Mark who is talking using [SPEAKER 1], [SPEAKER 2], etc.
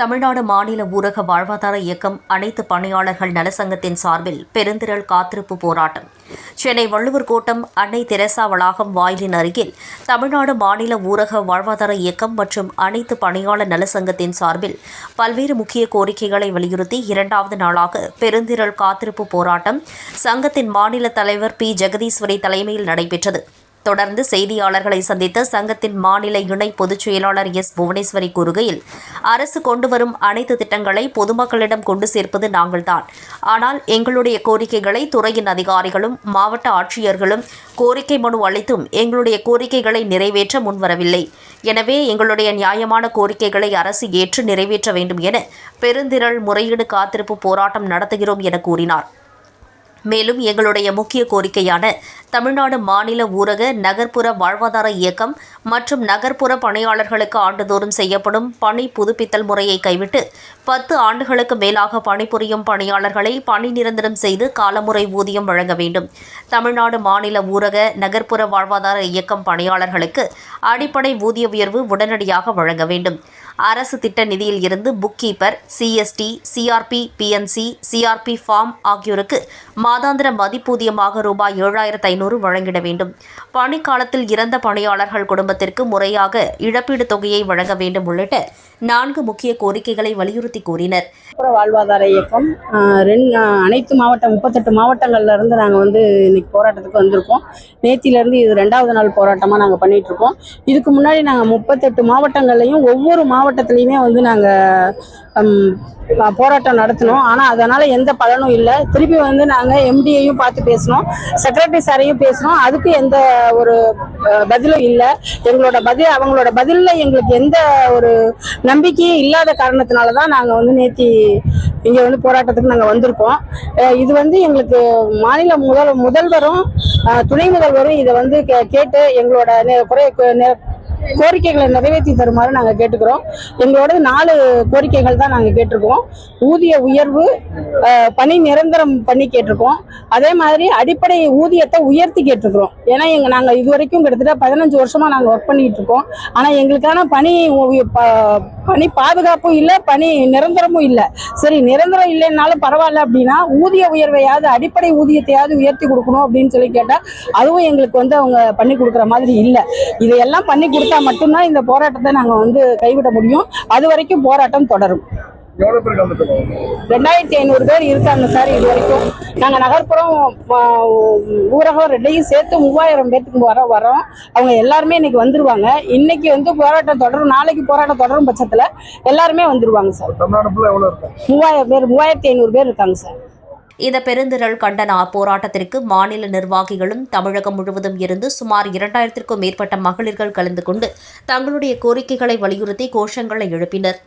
[SPEAKER 1] தமிழ்நாடு மாநில ஊரக வாழ்வாதார இயக்கம் அனைத்து பணியாளர்கள் நலசங்கத்தின் சார்பில் பெருந்திரள் காத்திருப்பு போராட்டம். சென்னை வள்ளுவர் கோட்டம் அன்னை தெரசா வளாகம் வாயிலின் அருகில் தமிழ்நாடு மாநில ஊரக வாழ்வாதார இயக்கம் மற்றும் அனைத்து பணியாளர் நலசங்கத்தின் சார்பில் பல்வேறு முக்கிய கோரிக்கைகளை வலியுறுத்தி இரண்டாவது நாளாக பெருந்திரள் காத்திருப்பு போராட்டம் சங்கத்தின் மாநில தலைவர் பி. ஜெகதீஸ்வரி தலைமையில் நடைபெற்றது. தொடர்ந்து செய்தியாளர்களை சந்தித்த சங்கத்தின் மாநில இணை பொதுச் செயலாளர் எஸ் புவனேஸ்வரி கூறுகையில் அரசு கொண்டு வரும் அனைத்து திட்டங்களை பொதுமக்களிடம் கொண்டு சேர்ப்பது நாங்கள்தான். ஆனால் எங்களுடைய கோரிக்கைகளை துறையின் அதிகாரிகளும் மாவட்ட ஆட்சியர்களும் கோரிக்கை மனு அளித்தும் எங்களுடைய கோரிக்கைகளை நிறைவேற்ற முன்வரவில்லை. எனவே எங்களுடைய நியாயமான கோரிக்கைகளை அரசு ஏற்று நிறைவேற்ற வேண்டும் என பெருந்திரள் முறையீடு காத்திருப்பு போராட்டம் நடத்துகிறோம் என கூறினார். மேலும் எங்களுடைய முக்கிய கோரிக்கையான தமிழ்நாடு மாநில ஊரக நகர்ப்புற வாழ்வாதார இயக்கம் மற்றும் நகர்ப்புற பணியாளர்களுக்கு ஆண்டுதோறும் செய்யப்படும் பணி புதுப்பித்தல் முறையை கைவிட்டு பத்து ஆண்டுகளுக்கு மேலாக பணிபுரியும் பணியாளர்களை பணி நிரந்தரம் செய்து காலமுறை ஊதியம் வழங்க வேண்டும். தமிழ்நாடு மாநில ஊரக நகர்ப்புற வாழ்வாதார இயக்கம் பணியாளர்களுக்கு அடிப்படை ஊதிய உயர்வு உடனடியாக வழங்க வேண்டும். அரசு திட்ட நிதியில் இருந்து book keeper CST CRP BNC CRP farm ஆகியோருக்கு மாதாந்திர மதிப்பூதியமாக ரூபாய் ஏழாயிரத்து ஐநூறு வழங்கிட வேண்டும். பணிக்காலத்தில் இறந்த பணியாளர்கள் குடும்பத்திற்கு முறையாக இழப்பீடு தொகையை வழங்க வேண்டும் உள்ளிட்ட நான்கு முக்கிய கோரிக்கைகளை வலியுறுத்தி கூறினர்.
[SPEAKER 2] வாழ்வாதார இயக்கம் அனைத்து மாவட்டம் முப்பத்தெட்டு மாவட்டங்கள்ல இருந்து நாங்கள் வந்து இன்னைக்கு போராட்டத்துக்கு வந்திருக்கோம். நேத்திலேருந்து இது ரெண்டாவது நாள் போராட்டமாக நாங்கள் பண்ணிட்டு இருக்கோம். இதுக்கு முன்னாடி நாங்கள் முப்பத்தெட்டு மாவட்டங்கள்லையும் ஒவ்வொரு மாவட்டத்துலேயுமே வந்து நாங்கள் போராட்டம் நடத்தினோம். ஆனால் அதனால் எந்த பலனும் இல்லை. திருப்பி வந்து நாங்கள் எம்டியையும் பார்த்து பேசினோம். செக்ரட்டரி சாரையும் பேசினோம். அதுக்கு எந்த ஒரு பதிலும் இல்லை. எங்களோட பதில் அவங்களோட பதிலில் எங்களுக்கு எந்த ஒரு நம்பிக்கையும் இல்லாத காரணத்தினால தான் நாங்கள் வந்து நேத்தி இங்கே வந்து போராட்டத்துக்கு நாங்கள் வந்திருக்கோம். இது வந்து எங்களுக்கு மாநில முதல் முதல்வரும் துணை முதல்வரும் இதை வந்து கே- கேட்டு எங்களோட குறை கோரிக்கைகளை நிறைவேற்றி தருமாறு நாங்கள் கேட்டுக்கிறோம். எங்களோட நாலு கோரிக்கைகள் தான் நாங்கள் கேட்டிருக்கோம். ஊதிய உயர்வு பணி நிரந்தரம் பண்ணி கேட்டிருக்கோம். அதே மாதிரி அடிப்படை ஊதியத்தை உயர்த்தி கேட்டிருக்கிறோம். ஏன்னா எங்க நாங்கள் இது வரைக்கும் கிட்டத்தட்ட பதினஞ்சு வருஷமா நாங்கள் ஒர்க் பண்ணிட்டு இருக்கோம். ஆனால் எங்களுக்கான பணி ப- பணி பாதுகாப்பும் இல்லை பணி நிரந்தரமும் இல்லை. சரி நிரந்தரம் இல்லைன்னாலும் பரவாயில்ல அப்படின்னா ஊதிய உயர்வையாவது அடிப்படை ஊதியத்தையாவது உயர்த்தி கொடுக்கணும் அப்படின்னு சொல்லி கேட்டால் அதுவும் எங்களுக்கு வந்து அவங்க பண்ணி கொடுக்குற மாதிரி இல்லை. இதையெல்லாம் பண்ணி கொடுத்தா மட்டும்தான் இந்த போராட்டத்தை நாங்கள் வந்து கைவிட முடியும். அது வரைக்கும் போராட்டம் தொடரும். ரெண்டாயிரத்தி ஐநூறு பேர் இருக்காங்க சார் இது வரைக்கும். நாங்கள் நகர்ப்புறம் ஊரகம் ரெண்டையும் சேர்த்து மூவாயிரம் பேர்த்துக்கு வர வரோம் அவங்க எல்லாருமே இன்னைக்கு வந்துருவாங்க. இன்னைக்கு வந்து போராட்டம் தொடரும். நாளைக்கு போராட்டம் தொடரும் பட்சத்தில் எல்லாருமே வந்துருவாங்க சார். மூவாயிரம் பேர் மூவாயிரத்தி ஐநூறு பேர் இருக்காங்க சார்.
[SPEAKER 1] இந்த பெருந்திரள் கண்டன போராட்டத்திற்கு மாநில நிர்வாகிகளும் தமிழகம் முழுவதும் இருந்து சுமார் இரண்டாயிரத்திற்கும் மேற்பட்ட மகளிர்கள் கலந்து கொண்டு தங்களுடைய கோரிக்கைகளை வலியுறுத்தி கோஷங்களை எழுப்பினர்.